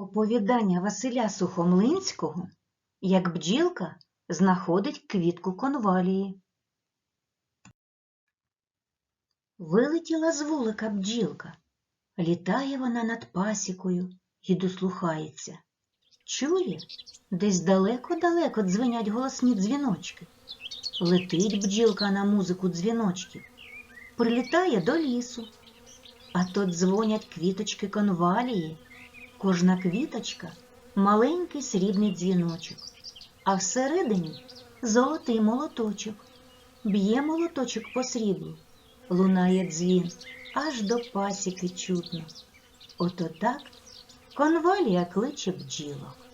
Оповідання Василя Сухомлинського Як бджілка знаходить квітку конвалії. Вилетіла з вулика бджілка. Літає вона над пасікою і дослухається. Чує, десь далеко-далеко дзвенять голосні дзвіночки. Летить бджілка на музику дзвіночків, прилітає до лісу. А то дзвонять квіточки конвалії. Кожна квіточка маленький срібний дзвіночок, а всередині золотий молоточок. Б'є молоточок по сріблу, лунає дзвін, аж до пасіки чутно. Ото так конвалія кличе бджілок.